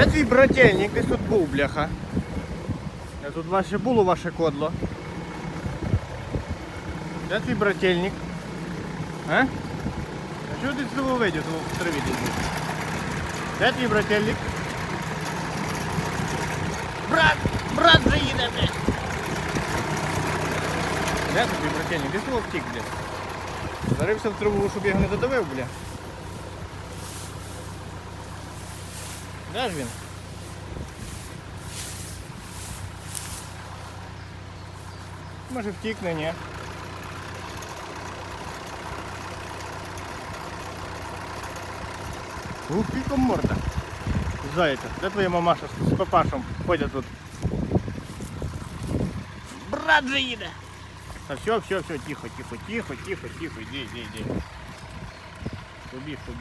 Де твій брательник? Десь тут був, бляха. А тут ваше було ваше кодло. Де твій брательник? А? А чого ти з того видів, того в траві десь? Де твій брательник? Брат! Брат вже їде, блядь! Де твій брательник? Десь того втік, блядь. Зарився в траву, щоб я його не додавив, бля. Де ж він? Може втікне, ні. Ух, піком морда. Зайця. Де твоя мамаша з з папашем ходять тут? Брат же їде! Та все, все, все, тихо, тихо, тихо, тихо, тихо, іди, іди, іди. Побіг, побіг.